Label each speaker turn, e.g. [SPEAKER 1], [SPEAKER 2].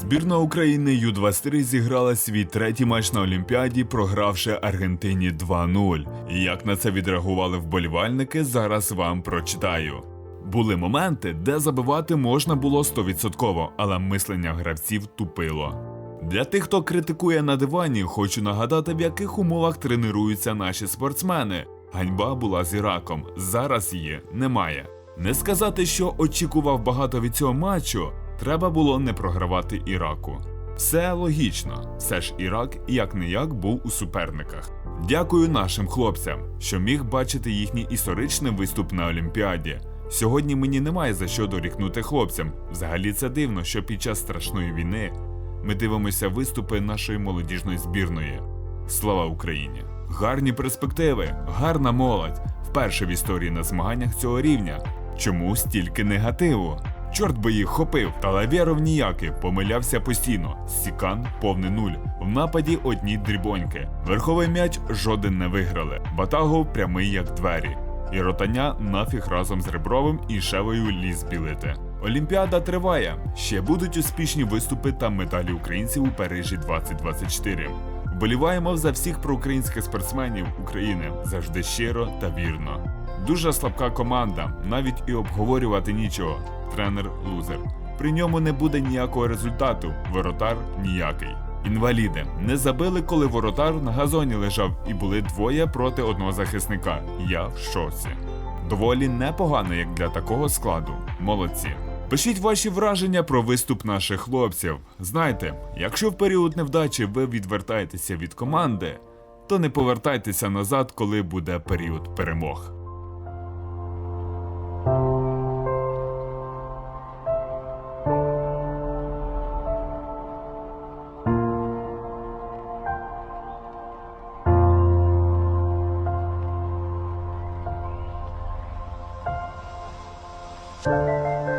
[SPEAKER 1] Збірна України Ю-23 зіграла свій третій матч на Олімпіаді, програвши Аргентині 2-0. І як на це відреагували вболівальники, зараз вам прочитаю. Були моменти, де забивати можна було 100%, але мислення гравців тупило. Для тих, хто критикує на дивані, хочу нагадати, в яких умовах тренуються наші спортсмени. Ганьба була з Іраком, зараз її немає. Не сказати, що очікував багато від цього матчу, треба було не програвати Іраку. Все логічно, все ж Ірак як не як був у суперниках. Дякую нашим хлопцям, що міг бачити їхній історичний виступ на Олімпіаді. Сьогодні мені немає за що дорікнути хлопцям. Взагалі це дивно, що під час страшної війни ми дивимося виступи нашої молодіжної збірної. Слава Україні! Гарні перспективи, гарна молодь. Вперше в історії на змаганнях цього рівня. Чому стільки негативу? Чорт би їх хопив, та Лавєров ніякий, помилявся постійно. Сікан повний нуль. В нападі одні дрібоньки. Верховий м'яч жоден не виграли. Батагов прямий як двері. І ротаня нафіг разом з Ребровим і Шевою ліз білити. Олімпіада триває. Ще будуть успішні виступи та медалі українців у Парижі 2024. Вболіваємо за всіх проукраїнських спортсменів України завжди щиро та вірно. Дуже слабка команда, навіть і обговорювати нічого. Тренер лузер. При ньому не буде ніякого результату, воротар ніякий. Інваліди не забили, коли воротар на газоні лежав і були двоє проти одного захисника. Я в шоці. Доволі непогано, як для такого складу. Молодці. Пишіть ваші враження про виступ наших хлопців. Знайте, якщо в період невдачі ви відвертаєтеся від команди, то не повертайтеся назад, коли буде період перемог. Thank you.